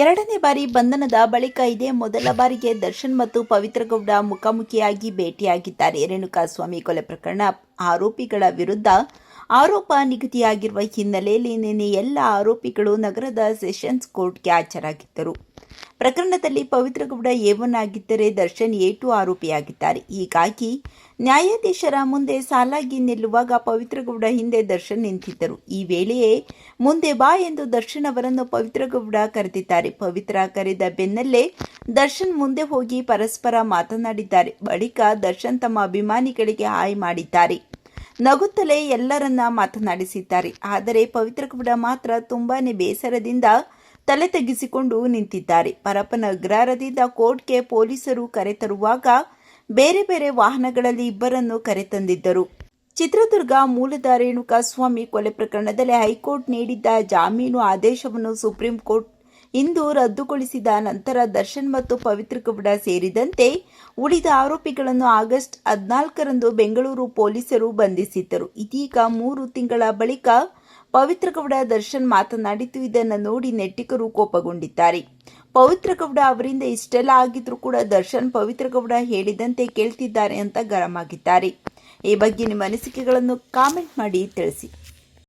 ಎರಡನೇ ಬಾರಿ ಬಂಧನದ ಬಳಿಕ ಇದೇ ಮೊದಲ ಬಾರಿಗೆ ದರ್ಶನ್ ಮತ್ತು ಪವಿತ್ರಗೌಡ ಮುಖಾಮುಖಿಯಾಗಿ ಭೇಟಿಯಾಗಿದ್ದಾರೆ. ರೇಣುಕಾಸ್ವಾಮಿ ಕೊಲೆ ಪ್ರಕರಣ ಆರೋಪಿಗಳ ವಿರುದ್ಧ ಆರೋಪ ನಿಗದಿಯಾಗಿರುವ ಹಿನ್ನೆಲೆಯಲ್ಲಿ ನಿನ್ನೆ ಎಲ್ಲ ಆರೋಪಿಗಳು ನಗರದ ಸೆಷನ್ಸ್ ಕೋರ್ಟ್ಗೆ ಹಾಜರಾಗಿದ್ದರು. ಪ್ರಕರಣದಲ್ಲಿ ಪವಿತ್ರಗೌಡ ಒನ್ ಆಗಿದ್ದರೆ ದರ್ಶನ್ ಎ ಆರೋಪಿಯಾಗಿದ್ದಾರೆ. ಹೀಗಾಗಿ ನ್ಯಾಯಾಧೀಶರ ಮುಂದೆ ಸಾಲಾಗಿ ನಿಲ್ಲುವಾಗ ಪವಿತ್ರಗೌಡ ಹಿಂದೆ ದರ್ಶನ್ ನಿಂತಿದ್ದರು. ಈ ವೇಳೆಯೇ ಮುಂದೆ ಬಾ ಎಂದು ದರ್ಶನ್ ಅವರನ್ನು ಪವಿತ್ರಗೌಡ ಕರೆದಿದ್ದಾರೆ. ಪವಿತ್ರ ಕರೆದ ಬೆನ್ನಲ್ಲೇ ದರ್ಶನ್ ಮುಂದೆ ಹೋಗಿ ಪರಸ್ಪರ ಮಾತನಾಡಿದ್ದಾರೆ. ಬಳಿಕ ದರ್ಶನ್ ತಮ್ಮ ಅಭಿಮಾನಿಗಳಿಗೆ ಹಾಯ್ ಮಾಡಿದ್ದಾರೆ. ನಗುತ್ತಲೇ ಎಲ್ಲರನ್ನ ಮಾತನಾಡಿಸಿದ್ದಾರೆ. ಆದರೆ ಪವಿತ್ರಗೌಡ ಮಾತ್ರ ತುಂಬಾನೇ ಬೇಸರದಿಂದ ತಲೆ ತೆಗೆಸಿಕೊಂಡು ನಿಂತಿದ್ದಾರೆ. ಪರಪ್ಪನ ಅಗ್ರಹಾರದಿಂದ ಕೋರ್ಟ್ಗೆ ಪೊಲೀಸರು ಕರೆತರುವಾಗ ಬೇರೆ ಬೇರೆ ವಾಹನಗಳಲ್ಲಿ ಇಬ್ಬರನ್ನು ಕರೆತಂದಿದ್ದರು ಚಿತ್ರದುರ್ಗ ಮೂಲದ ರೇಣುಕಾಸ್ವಾಮಿ ಕೊಲೆ ಪ್ರಕರಣದಲ್ಲಿ ಹೈಕೋರ್ಟ್ ನೀಡಿದ್ದ ಜಾಮೀನು ಆದೇಶವನ್ನು ಸುಪ್ರೀಂ ಕೋರ್ಟ್ ಇಂದು ರದ್ದುಗೊಳಿಸಿದ ನಂತರ ದರ್ಶನ್ ಮತ್ತು ಪವಿತ್ರ ಗೌಡ ಸೇರಿದಂತೆ ಉಳಿದ ಆರೋಪಿಗಳನ್ನು ಆಗಸ್ಟ್ ಹದಿನಾಲ್ಕರಂದು ಬೆಂಗಳೂರು ಪೊಲೀಸರು ಬಂಧಿಸಿದ್ದರು. ಇದೀಗ ಮೂರು ತಿಂಗಳ ಬಳಿಕ ಪವಿತ್ರ ಗೌಡ ದರ್ಶನ್ ಮಾತನಾಡಿದ್ದು ಇದನ್ನು ನೋಡಿ ನೆಟ್ಟಿಕರು ಕೋಪಗೊಂಡಿದ್ದಾರೆ. ಪವಿತ್ರ ಗೌಡ ಅವರಿಂದ ಇಷ್ಟೆಲ್ಲ ಆಗಿದ್ರೂ ಕೂಡ ದರ್ಶನ್ ಪವಿತ್ರ ಗೌಡ ಹೇಳಿದಂತೆ ಕೇಳ್ತಿದ್ದಾರೆ ಅಂತ ಗರಂ ಆಗಿದ್ದಾರೆ. ಈ ಬಗ್ಗೆ ನಿಮ್ಮ ಅನಿಸಿಕೆಗಳನ್ನು ಕಾಮೆಂಟ್ ಮಾಡಿ ತಿಳಿಸಿ.